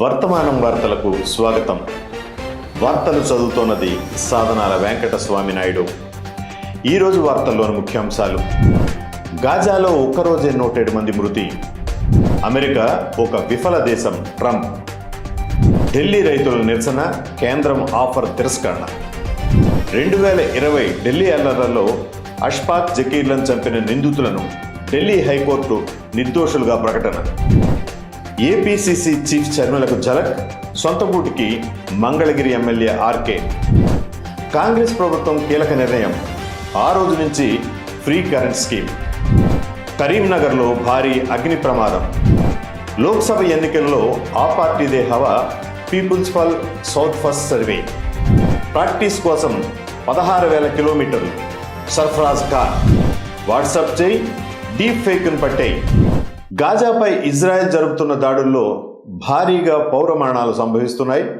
వర్తమానం వార్తలకు స్వాగతం. వార్తలు చదువుతోన్నది సాధనాల వెంకట స్వామి నాయుడు ఈరోజు వార్తల్లోని ముఖ్యాంశాలు. గాజాలో ఒక్కరోజే నూటేడు మంది మృతి. అమెరికా ఒక విఫల దేశం ట్రంప్. ఢిల్లీ రైతుల నిరసన కేంద్రం ఆఫర్ తిరస్కరణ. రెండు వేల ఇరవై ఢిల్లీ అల్లర్లలో అష్ఫాక్ జకీర్లను చంపిన నిందితులను ఢిల్లీ హైకోర్టు నిర్దోషులుగా ప్రకటన. ఏపీసీసీ చీఫ్ చర్మలకు ఝలక్ సొంత గూటికి మంగళగిరి ఎమ్మెల్యే ఆర్కే. కాంగ్రెస్ ప్రభుత్వం కీలక నిర్ణయం ఆ రోజు నుంచి ఫ్రీ కరెంట్ స్కీమ్. కరీంనగర్లో భారీ అగ్ని ప్రమాదం. లోక్సభ ఎన్నికల్లో ఆ పార్టీదే హవా people's pulse south first survey. Practice కోసం పదహారు వేల కిలోమీటర్లు. సర్ఫరాజ్ ఖాన్. వాట్సాప్ చేయి డీప్ ఫేక్ను పట్టాయి. గాజాపై ఇజ్రాయెల్ జరుపుతున్న దాడుల్లో భారీగా పౌర మరణాలు సంభవిస్తున్నాయి.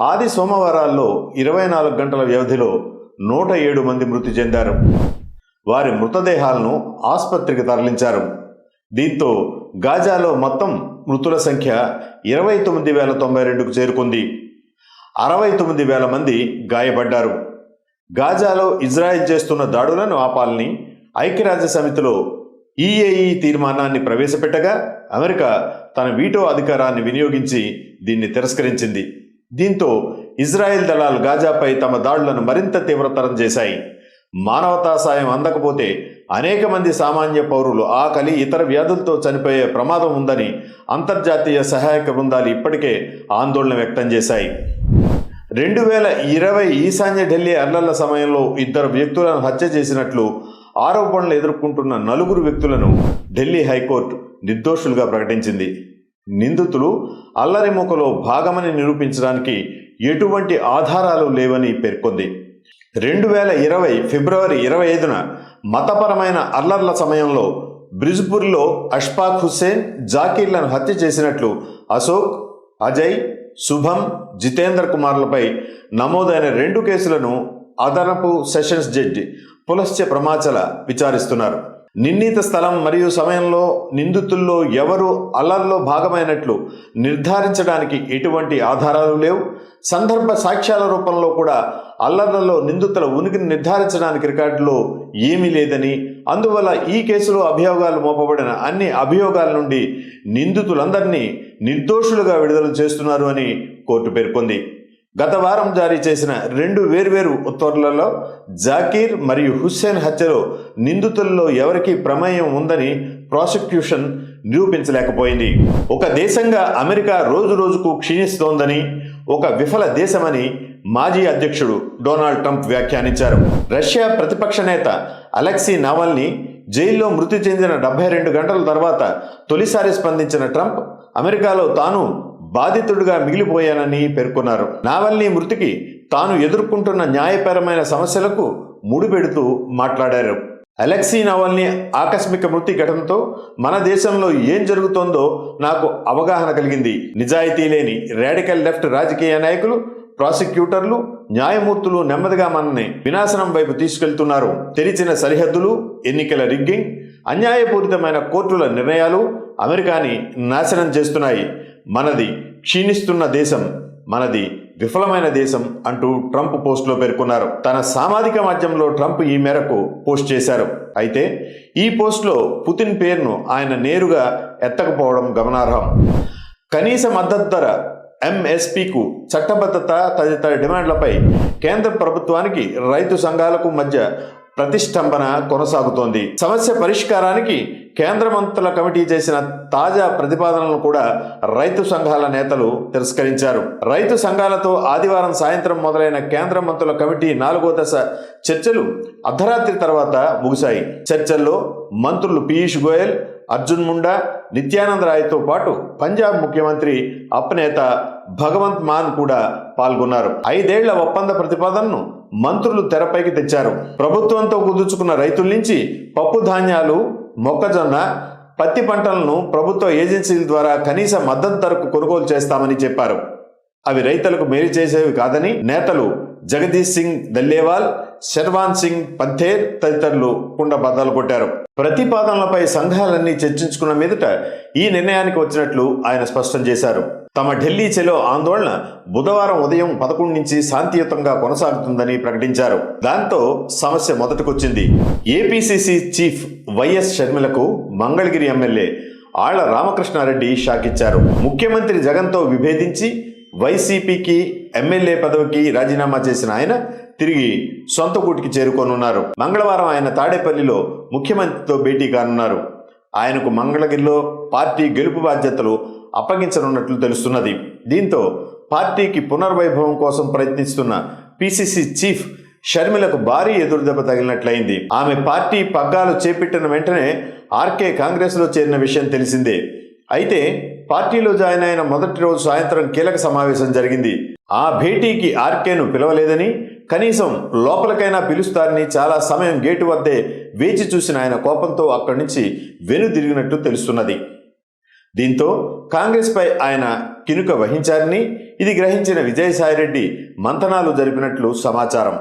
ఆది సోమవారాల్లో ఇరవై నాలుగు గంటల వ్యవధిలో నూట ఏడు మంది మృతి చెందారు. వారి మృతదేహాలను ఆసుపత్రికి తరలించారు. దీంతో గాజాలో మొత్తం మృతుల సంఖ్య ఇరవై తొమ్మిది వేల తొంభై రెండుకు చేరుకుంది. అరవై తొమ్మిది వేల మంది గాయపడ్డారు. గాజాలో ఇజ్రాయెల్ చేస్తున్న దాడులను ఆపాలని ఐక్యరాజ్య సమితిలో ఈఏఈ తీర్మానాన్ని ప్రవేశపెట్టగా అమెరికా తన వీటో అధికారాన్ని వినియోగించి దీన్ని తిరస్కరించింది. దీంతో ఇజ్రాయెల్ దళాలు గాజాపై తమ దాడులను మరింత తీవ్రతరం చేశాయి. మానవతా సాయం అందకపోతే అనేక మంది సామాన్య పౌరులు ఆకలి ఇతర వ్యాధులతో చనిపోయే ప్రమాదం ఉందని అంతర్జాతీయ సహాయక బృందాలు ఇప్పటికే ఆందోళన వ్యక్తం చేశాయి. రెండు వేల ఇరవై ఈశాన్య ఢిల్లీ అల్లర్ల సమయంలో ఇద్దరు వ్యక్తులను హత్య చేసినట్లు ఆరోపణలు ఎదుర్కొంటున్న నలుగురు వ్యక్తులను ఢిల్లీ హైకోర్టు నిర్దోషులుగా ప్రకటించింది. నిందితులు అల్లరిముకలో భాగమని నిరూపించడానికి ఎటువంటి ఆధారాలు లేవని పేర్కొంది. రెండు వేల ఇరవై ఫిబ్రవరి ఇరవై ఐదున మతపరమైన అల్లర్ల సమయంలో బ్రిజ్పూర్లో అష్ఫాక్ హుస్సేన్ జాకీర్లను హత్య చేసినట్లు అశోక్ అజయ్ శుభం జితేందర్ కుమార్లపై నమోదైన రెండు కేసులను అదనపు సెషన్స్ జడ్జి పులశ్చ ప్రమాచల విచారిస్తున్నారు. నిర్ణీత స్థలం మరియు సమయంలో నిందితుల్లో ఎవరు అల్లర్లో భాగమైనట్లు నిర్ధారించడానికి ఎటువంటి ఆధారాలు లేవు. సందర్భ సాక్ష్యాల రూపంలో కూడా అల్లర్లలో నిందితుల ఉనికిని నిర్ధారించడానికి రికార్డులో ఏమీ లేదని అందువల్ల ఈ కేసులో అభియోగాలు మోపబడిన అన్ని అభియోగాల నుండి నిందితులందరినీ నిర్దోషులుగా విడుదల చేస్తున్నారు అని కోర్టు పేర్కొంది. గత వారం జారీ చేసిన రెండు వేర్వేరు ఉత్తర్వులలో జాకీర్ మరియు హుస్సేన్ హత్యలో నిందితుల్లో ఎవరికి ప్రమేయం ఉందని ప్రాసిక్యూషన్ నిరూపించలేకపోయింది. ఒక దేశంగా అమెరికా రోజు రోజుకు క్షీణిస్తోందని ఒక విఫల దేశమని మాజీ అధ్యక్షుడు డొనాల్డ్ ట్రంప్ వ్యాఖ్యానించారు. రష్యా ప్రతిపక్ష నేత అలెక్సీ నావల్ని జైల్లో మృతి చెందిన డెబ్బై రెండు గంటల తర్వాత తొలిసారి స్పందించిన ట్రంప్ అమెరికాలో తాను బాధితుడిగా మిగిలిపోయానని పేర్కొన్నారు. నావల్ని మృతికి తాను ఎదుర్కొంటున్న న్యాయపరమైన సమస్యలకు ముడిపెడుతూ మాట్లాడారు. అలెక్సీ నవల్ని ఆకస్మిక మృతి ఘటనతో మన దేశంలో ఏం జరుగుతోందో నాకు అవగాహన కలిగింది. నిజాయితీ లేని రాడికల్ లెఫ్ట్ రాజకీయ నాయకులు ప్రాసిక్యూటర్లు న్యాయమూర్తులు నెమ్మదిగా మనల్ని వినాశనం వైపు తీసుకెళ్తున్నారు. తెరిచిన సరిహద్దులు ఎన్నికల రిగ్గింగ్ అన్యాయపూరితమైన కోర్టుల నిర్ణయాలు అమెరికాని నాశనం చేస్తున్నాయి. మనది క్షీణిస్తున్న దేశం మనది విఫలమైన దేశం అంటూ ట్రంప్ పోస్టులో పేర్కొన్నారు. తన సామాజిక మాధ్యమంలో ట్రంప్ ఈ మేరకు పోస్ట్ చేశారు. అయితే ఈ పోస్ట్లో పుతిన్ పేరును ఆయన నేరుగా ఎత్తకపోవడం గమనార్హం. కనీస మద్దతు ధర ఎంఎస్పికు చట్టబద్ధత తదితర డిమాండ్లపై కేంద్ర ప్రభుత్వానికి రైతు సంఘాలకు మధ్య ప్రతిష్టంభన కొనసాగుతోంది. సమస్య పరిష్కారానికి కేంద్ర మంత్రుల కమిటీ చేసిన తాజా ప్రతిపాదనలను కూడా రైతు సంఘాల నేతలు తిరస్కరించారు. రైతు సంఘాలతో ఆదివారం సాయంత్రం మొదలైన కేంద్ర మంత్రుల కమిటీ నాలుగో దశ చర్చలు అర్ధరాత్రి తర్వాత ముగిశాయి. చర్చల్లో మంత్రులు పీయూష్ గోయల్ అర్జున్ ముండా నిత్యానంద రాయ్తో పాటు పంజాబ్ ముఖ్యమంత్రి అప్నేత భగవంత్ మాన్ కూడా పాల్గొన్నారు. ఐదేళ్ళ ఒప్పంద ప్రతిపాదనను మంత్రులు తెరపైకి తెచ్చారు. ప్రభుత్వంతో కుదుర్చుకున్న రైతుల నుంచి పప్పు ధాన్యాలు మొక్కజొన్న పత్తి పంటలను ప్రభుత్వ ఏజెన్సీల ద్వారా కనీస మద్దతు ధరకు కొనుగోలు చేస్తామని చెప్పారు. అవి రైతులకు మేలు చేసేవి కాదని నేతలు జగదీష్ సింగ్ దల్లేవాల్ శర్వాన్ సింగ్ పంథేర్ తదితరులు కుండబద్దాలు కొట్టారు. ప్రతిపాదనలపై సంఘాలన్నీ చర్చించుకున్న మీదట ఈ నిర్ణయానికి వచ్చినట్లు ఆయన స్పష్టం చేశారు. తమ ఢిల్లీ చెలో ఆందోళన బుధవారం ఉదయం పదకొండు నుంచి శాంతియుతంగా కొనసాగుతుందని ప్రకటించారు. దాంతో సమస్య మొదటికొచ్చింది. ఏపీసీసీ చీఫ్ వైఎస్ షర్మిలకు మంగళగిరి ఎమ్మెల్యే ఆళ్ళ రామకృష్ణారెడ్డి షాక్ ఇచ్చారు ముఖ్యమంత్రి జగన్తో విభేదించి వైసీపీకి ఎమ్మెల్యే పదవికి రాజీనామా చేసిన ఆయన తిరిగి సొంత కూటికి చేరుకోనున్నారు. మంగళవారం ఆయన తాడేపల్లిలో ముఖ్యమంత్రితో భేటీ కానున్నారు. ఆయనకు మంగళగిరిలో పార్టీ గెలుపు బాధ్యతలు అప్పగించనున్నట్లు తెలుస్తున్నది. దీంతో పార్టీకి పునర్వైభవం కోసం ప్రయత్నిస్తున్న పిసిసి చీఫ్ షర్మిలకు భారీ ఎదురుదెబ్బ తగిలినట్లయింది. ఆమె పార్టీ పగ్గాలు చేపట్టిన వెంటనే ఆర్కే కాంగ్రెస్లో చేరిన విషయం తెలిసిందే. అయితే పార్టీలో జాయిన్ అయిన మొదటి రోజు సాయంత్రం కీలక సమావేశం జరిగింది. ఆ భేటీకి ఆర్కేను పిలవలేదని కనీసం లోపలికైనా పిలుస్తారని చాలా సమయం గేటు వద్దే వేచి చూసిన ఆయన కోపంతో అక్కడి నుంచి వెనుదిరిగినట్టు తెలుస్తున్నది. దీంతో కాంగ్రెస్పై ఆయన కినుక వహించారని ఇది గ్రహించిన విజయసాయిరెడ్డి మంతనాలు జరిపినట్లు సమాచారం.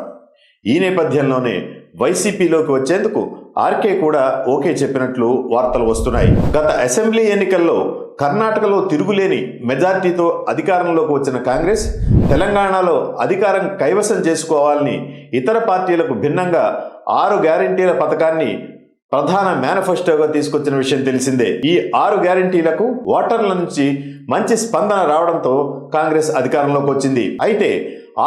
ఈ నేపథ్యంలోనే వైసీపీలోకి వచ్చేందుకు ఆర్కే కూడా ఓకే చెప్పినట్లు వార్తలు వస్తున్నాయి. గత అసెంబ్లీ ఎన్నికల్లో కర్ణాటకలో తిరుగులేని మెజార్టీతో అధికారంలోకి వచ్చిన కాంగ్రెస్ తెలంగాణలో అధికారం కైవసం చేసుకోవాలని ఇతర పార్టీలకు భిన్నంగా ఆరు గ్యారంటీల పథకాన్ని ప్రధాన మేనిఫెస్టోగా తీసుకొచ్చిన విషయం తెలిసిందే. ఈ ఆరు గ్యారంటీలకు ఓటర్ల నుంచి మంచి స్పందన రావడంతో కాంగ్రెస్ అధికారంలోకి వచ్చింది. అయితే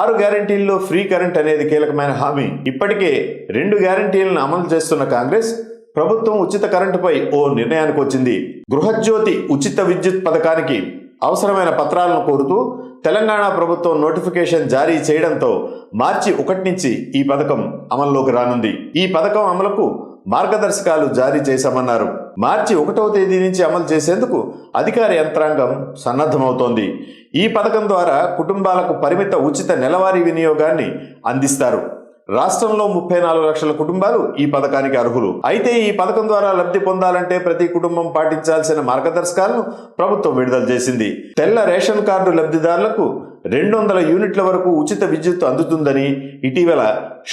ఆరు గ్యారంటీల్లో ఫ్రీ కరెంట్ అనేది కీలకమైన హామీ. ఇప్పటికే రెండు గ్యారంటీలను అమలు చేస్తున్న కాంగ్రెస్ ప్రభుత్వం ఉచిత కరెంటుపై ఓ నిర్ణయానికి వచ్చింది గృహజ్యోతి ఉచిత విద్యుత్ పథకానికి అవసరమైన పత్రాలను కోరుతూ తెలంగాణ ప్రభుత్వం నోటిఫికేషన్ జారీ చేయడంతో మార్చి ఒకటి నుంచి ఈ పథకం అమల్లోకి రానుంది. ఈ పథకం అమలుకు మార్గదర్శకాలు జారీ చేశామన్నారు. మార్చి ఒకటవ తేదీ నుంచి అమలు చేసేందుకు అధికార యంత్రాంగం సన్నద్ధమవుతోంది. ఈ పథకం ద్వారా కుటుంబాలకు పరిమిత ఉచిత నెలవారీ వినియోగాన్ని అందిస్తారు. రాష్ట్రంలో ముప్పై నాలుగు లక్షల కుటుంబాలు ఈ పథకానికి అర్హులు. అయితే ఈ పథకం ద్వారా లబ్ధి పొందాలంటే ప్రతి కుటుంబం పాటించాల్సిన మార్గదర్శకాలను ప్రభుత్వం విడుదల చేసింది. తెల్ల రేషన్ కార్డు లబ్ధిదారులకు రెండు వందల యూనిట్ల వరకు ఉచిత విద్యుత్ అందుతుందని ఇటీవల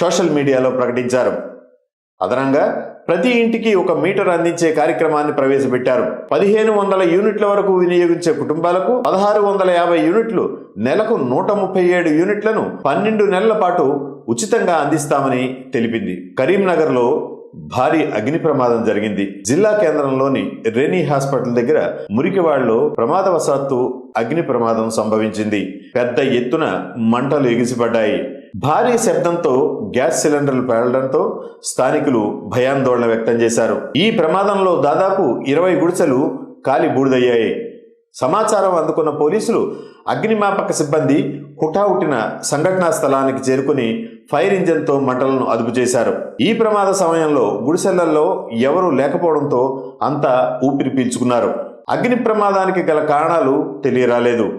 సోషల్ మీడియాలో ప్రకటించారు. అదనంగా ప్రతి ఇంటికి ఒక మీటర్ అందించే కార్యక్రమాన్ని ప్రవేశపెట్టారు. పదిహేను వందల యూనిట్ల వరకు వినియోగించే కుటుంబాలకు పదహారు వందల యాభై యూనిట్లు నెలకు నూట ముప్పై ఏడు యూనిట్లను పన్నెండు నెలల పాటు ఉచితంగా అందిస్తామని తెలిపింది. కరీంనగర్లో భారీ అగ్ని ప్రమాదం జరిగింది. జిల్లా కేంద్రంలోని రెనీ హాస్పిటల్ దగ్గర మురికివాడలో ప్రమాదవశాత్తు అగ్ని ప్రమాదం సంభవించింది. పెద్ద ఎత్తున మంటలు ఎగిసిపడ్డాయి. భారీ శబ్దంతో గ్యాస్ సిలిండర్లు పేలడంతో స్థానికులు భయాందోళన వ్యక్తం చేశారు. ఈ ప్రమాదంలో దాదాపు ఇరవై గుడిసెలు కాలి బూడిదయ్యాయి. సమాచారం అందుకున్న పోలీసులు అగ్నిమాపక సిబ్బంది హుటాహుటిన సంఘటనా స్థలానికి చేరుకుని ఫైర్ ఇంజన్తో మంటలను అదుపు చేశారు. ఈ ప్రమాద సమయంలో గుడిసెళ్ళలో ఎవరూ లేకపోవడంతో అంతా ఊపిరి పీల్చుకున్నారు. అగ్ని ప్రమాదానికి గల కారణాలు తెలియరాలేదు.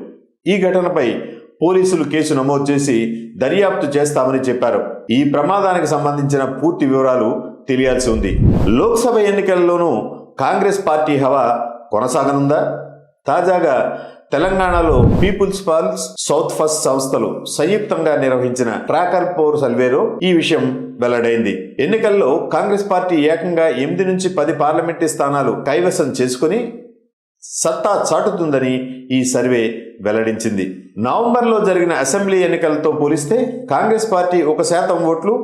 ఈ ఘటనపై పోలీసులు కేసు నమోదు చేసి దర్యాప్తు చేస్తామని చెప్పారు. ఈ ప్రమాదానికి సంబంధించిన పూర్తి వివరాలు తెలియాల్సి ఉంది. లోక్సభ ఎన్నికల్లోనూ కాంగ్రెస్ పార్టీ హవా కొనసాగనుందా? తాజాగా తెలంగాణలో పీపుల్స్ పల్స్ సౌత్ ఫస్ట్ సంస్థలు సంయుక్తంగా నిర్వహించిన ట్రాకర్ పోర్ సల్వేలో ఈ విషయం వెల్లడైంది. ఎన్నికల్లో కాంగ్రెస్ పార్టీ ఏకంగా ఎనిమిది నుంచి పది పార్లమెంటు స్థానాలు కైవసం చేసుకుని సత్తా చాటుతుందని ఈ సర్వే వెల్లడించింది. నవంబర్లో జరిగిన అసెంబ్లీ ఎన్నికలతో పోలిస్తే కాంగ్రెస్ పార్టీ ఒక శాతం ఓట్లు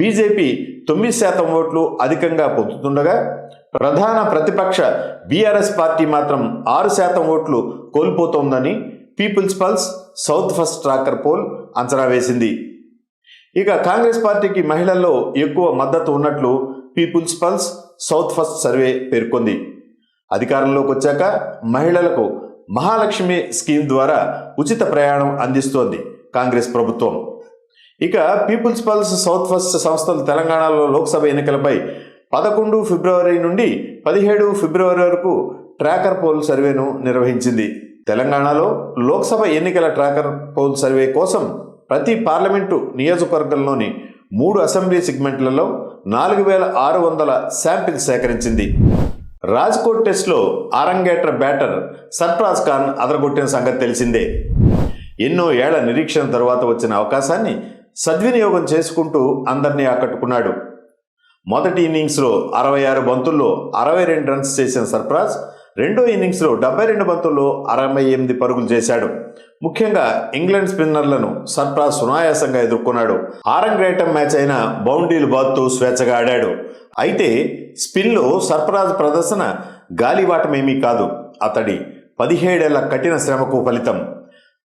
బీజేపీ తొమ్మిది శాతం ఓట్లు అధికంగా పొందుతుండగా ప్రధాన ప్రతిపక్ష బీఆర్ఎస్ పార్టీ మాత్రం ఆరు శాతం ఓట్లు కోల్పోతోందని People's Pulse South First tracker poll అంచనా వేసింది. ఇక కాంగ్రెస్ పార్టీకి మహిళల్లో ఎక్కువ మద్దతు ఉన్నట్లు People's Pulse South First survey పేర్కొంది. అధికారంలోకి వచ్చాక మహిళలకు మహాలక్ష్మి స్కీమ్ ద్వారా ఉచిత ప్రయాణం అందిస్తోంది కాంగ్రెస్ ప్రభుత్వం. ఇక పీపుల్స్ పల్స్ సౌత్ ఫస్ట్ సంస్థలు తెలంగాణలో లోక్సభ ఎన్నికలపై పదకొండు ఫిబ్రవరి నుండి పదిహేడు ఫిబ్రవరి వరకు ట్రాకర్ పోల్ సర్వేను నిర్వహించింది. తెలంగాణలో లోక్సభ ఎన్నికల ట్రాకర్ పోల్ సర్వే కోసం ప్రతి పార్లమెంటు నియోజకవర్గంలోని మూడు అసెంబ్లీ సెగ్మెంట్లలో నాలుగు వేల ఆరు వందల శాంపిల్ సేకరించింది. రాజ్కోట్ టెస్ట్లో ఆరంగేట్ర బ్యాటర్ సర్ఫరాజ్ ఖాన్ అదరగొట్టిన సంగతి తెలిసిందే. ఎన్నో ఏళ్ళ నిరీక్షణ తర్వాత వచ్చిన అవకాశాన్ని సద్వినియోగం చేసుకుంటూ అందరినీ ఆకట్టుకున్నాడు. మొదటి ఇన్నింగ్స్లో అరవై ఆరు బంతుల్లో అరవై రెండు రన్స్ చేసిన సర్ఫరాజ్ రెండో ఇన్నింగ్స్లో డెబ్బై రెండు బంతుల్లో అరవై ఎనిమిది పరుగులు చేశాడు. ముఖ్యంగా ఇంగ్లాండ్ స్పిన్నర్లను సర్ఫరాజ్ సునాయాసంగా ఎదుర్కొన్నాడు. ఆరంగ్రేటం మ్యాచ్ అయిన బౌండరీలు బాత్తు స్వేచ్ఛగా ఆడాడు. అయితే స్పిన్లో సర్ఫరాజ్ ప్రదర్శన గాలివాటమేమీ కాదు. అతడి పదిహేడేళ్ళ కఠిన శ్రమకు ఫలితం.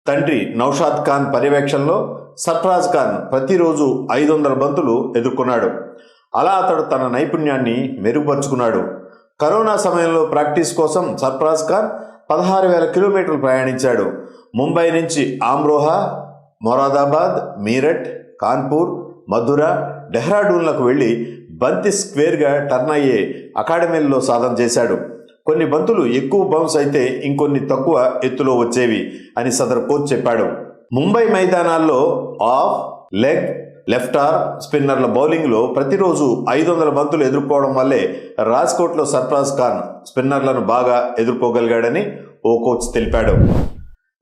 తండ్రి నౌషాద్ ఖాన్ పర్యవేక్షణలో సర్ఫరాజ్ ఖాన్ ప్రతిరోజు ఐదు వందల బంతులు ఎదుర్కొన్నాడు. అలా అతడు తన నైపుణ్యాన్ని మెరుగుపరుచుకున్నాడు. కరోనా సమయంలో ప్రాక్టీస్ కోసం సర్ప్రాజ్ ఖాన్ పదహారు వేల కిలోమీటర్లు ప్రయాణించాడు. ముంబై నుంచి ఆమ్రోహా మొరాదాబాద్ మీరట్ కాన్పూర్ మధుర డెహ్రాడూన్లకు వెళ్ళి బంతి స్క్వేర్గా టర్న్ అయ్యే అకాడమీల్లో సాధన చేశాడు. కొన్ని బంతులు ఎక్కువ బౌన్స్ అయితే ఇంకొన్ని తక్కువ ఎత్తులో వచ్చేవి అని సదరు కోచ్ చెప్పాడు. ముంబై మైదానాల్లో ఆఫ్ లెగ్ లెఫ్ట్ ఆర్మ్ స్పిన్నర్ల బౌలింగ్లో ప్రతిరోజు ఐదు వందల బంతులు ఎదుర్కోవడం వల్లే రాజ్కోట్లో సర్ఫరాజ్ ఖాన్ స్పిన్నర్లను బాగా ఎదుర్కోగలిగాడని ఓ కోచ్ తెలిపాడు.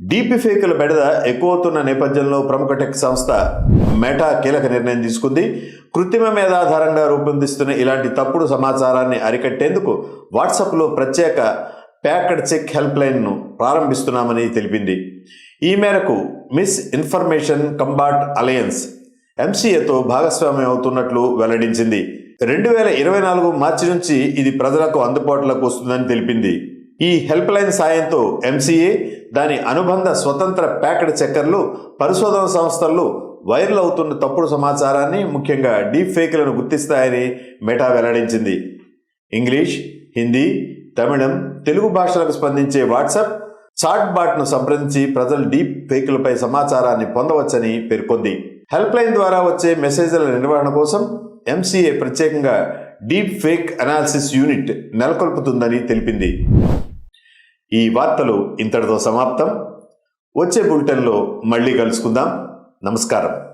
డీపీ ఫేకుల బెడద ఎక్కువవుతున్న నేపథ్యంలో ప్రముఖ టెక్ సంస్థ మెటా కీలక నిర్ణయం తీసుకుంది. కృత్రిమ మేధాధారంగా రూపొందిస్తున్న ఇలాంటి తప్పుడు సమాచారాన్ని అరికట్టేందుకు వాట్సాప్లో ప్రత్యేక ప్యాకెడ్ చెక్ హెల్ప్ లైన్ను ప్రారంభిస్తున్నామని తెలిపింది. ఈ మేరకు మిస్ ఇన్ఫర్మేషన్ కంబాట్ అలయన్స్ ఎంసీఏతో భాగస్వామ్యం అవుతున్నట్లు వెల్లడించింది. రెండు వేల ఇరవై నాలుగు మార్చి నుంచి ఇది ప్రజలకు అందుబాటులోకి వస్తుందని తెలిపింది. ఈ హెల్ప్ లైన్ సాయంతో ఎంసీఏ దాని అనుబంధ స్వతంత్ర ప్యాకెడ్ చెక్కర్లు పరిశోధన సంస్థలు వైరల్ అవుతున్న తప్పుడు సమాచారాన్ని ముఖ్యంగా డీప్ ఫేక్లను గుర్తిస్తాయని మెటా వెల్లడించింది. ఇంగ్లీష్ హిందీ తమిళం తెలుగు భాషలకు స్పందించే వాట్సాప్ చాట్ బాట్ను సంప్రదించి ప్రజలు డీప్ ఫేకులపై సమాచారాన్ని పొందవచ్చని పేర్కొంది. హెల్ప్ లైన్ ద్వారా వచ్చే మెసేజ్ల నిర్వహణ కోసం ఎంసీఏ ప్రత్యేకంగా డీప్ ఫేక్ అనాలిసిస్ యూనిట్ నెలకొల్పుతుందని తెలిపింది. ఈ వార్తలు ఇంతటితో సమాప్తం. వచ్చే బులెటిన్లో మళ్ళీ కలుసుకుందాం. నమస్కారం.